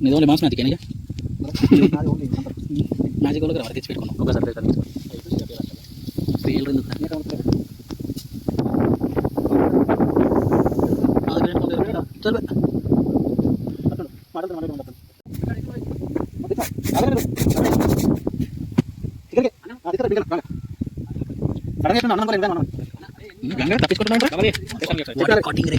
నీది ఓన్లీ మాంసం అది కెనిగా మ్యాజిక్ వాళ్ళకి ఎవరు తెచ్చి పెట్టుకున్నాం ఒకసారి ఏళ్ళు రెండు చల్ గంగా తప్పించుకుంటున్నాం కటింగ్ రే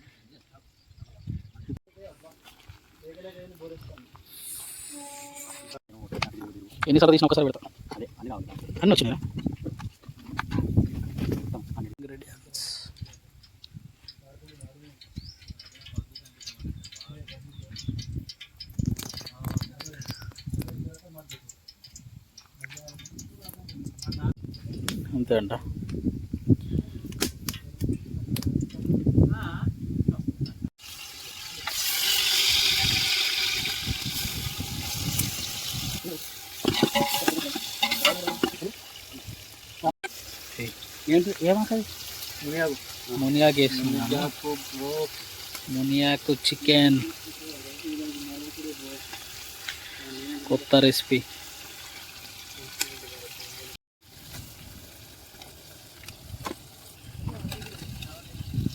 ఎన్నిసార్లు తీసిన ఒకసారి పెడతా. అన్నీ వచ్చినాయా? అంతే అంట. ఏంటి ఏమాకాయ మునియాకు వేస్తున్నాను మునియాకు చికెన్ కొత్త రెసిపీ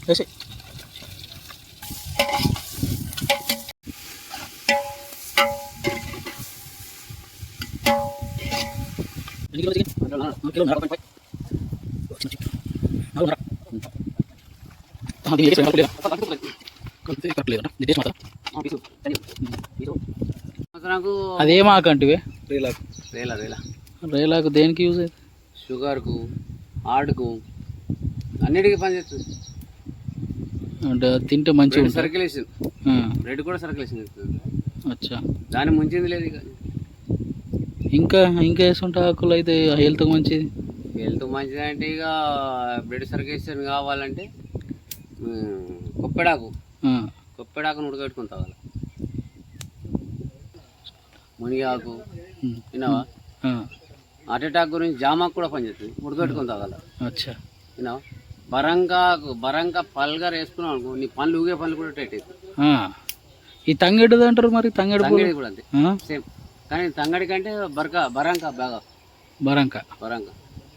వేసి ఎన్ని కిలో చికెన్ కిలో నర అదేం ఆకంటివే రేలా రేలా. రేలాకు దేనికి యూజ్ అవుతుంది షుగర్కు హార్ట్కు అన్నిటికీ పనిచేస్తుంది అంటే తింటే మంచిగా సర్క్యులేషన్ ఆ, బ్లడ్ కూడా సర్క్యులేషన్ ఇస్తుంది అచ్చా. దాన్ని ముంచింది లేదు ఇక. ఇంకా ఇంకా వేసుంటే ఆకులు అయితే హెల్త్కి మంచిది. హెల్త్ మంచిది అంటే ఇక బ్లడ్ సర్క్యులేషన్ కావాలంటే కొప్పెడాకు. కొప్పెడాకును ఉడకబెట్టుకుని తాగాలి. మునిగాకు. విన్నావా? ఆ, హార్ట్ అటాక్ గురించి జామాకు కూడా పనిచేస్తుంది ఉడకబెట్టుకుని తాగాలి. విన్నావా? బరంకాకు బరంకా పల్గా వేసుకున్నావు అనుకో నీ పనులు ఊగే పనులు కూడా టైట్ అవుతాయి ఆ, ఈ తంగెడుది అంటారు మరి? తంగెడు తంగడి కూడా అంతే. సేమ్. కానీ తంగడి కంటే బరక బరంకా బాగా బరంక. బరంకా.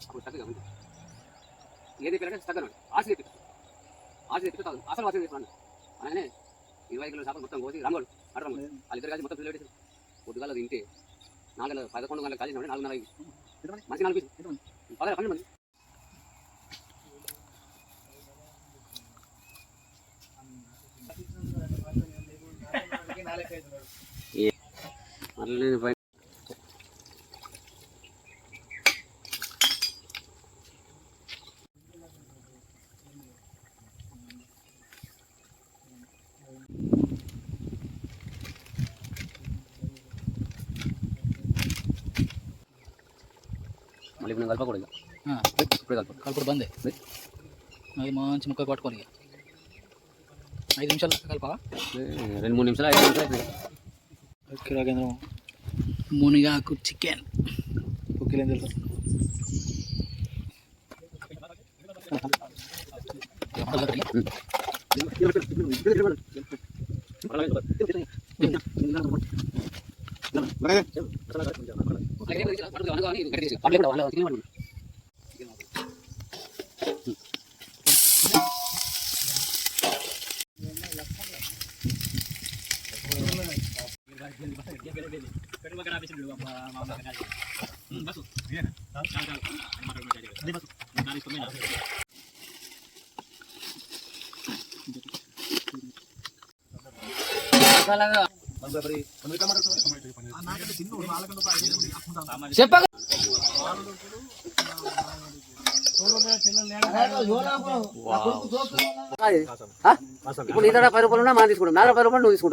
ఆ? ఏది పిల్లలు తగ్గను ఆశ తెప్పిస్తాను ఆశ తెప్పిస్తాను అసలు వాసన తెప్పిస్తాను అలానే ఇరవై కిలో చేపలు మొత్తం కోసి రంగోడు రంగోడు వాళ్ళిద్దరు కలిసి మొత్తం పిల్లలు పెట్టేసి పొద్దుగాల తింటే నాలుగు గంటల పదకొండు గంటలకు కలిసి నాలుగున్నర మంచి నాలుగు పదహారు పన్నెండు మంది. అట్లా మళ్ళీ ఇప్పుడు కలప కూడా ఇప్పుడు కలప కలుపుడు బందే అది మంచి ముక్క కొట్టుకోవాలి ಐದು ఐదు నిమిషాలు ಎರಡು ಮೂರು ನಿಮಿಷ ಐದು ఐదు నిమిషాలు ఓకే రాగేంద్రం మునిగాకు చికెన్ కుక్కీలు ఏం తెలుసు Kalau చెప్పక ఇప్పుడు దగ్గర పది రూపాయలు ఉన్నా మనం తీసుకుంటాం నా దగ్గర పది రూపాయలు నువ్వు తీసుకుంటావు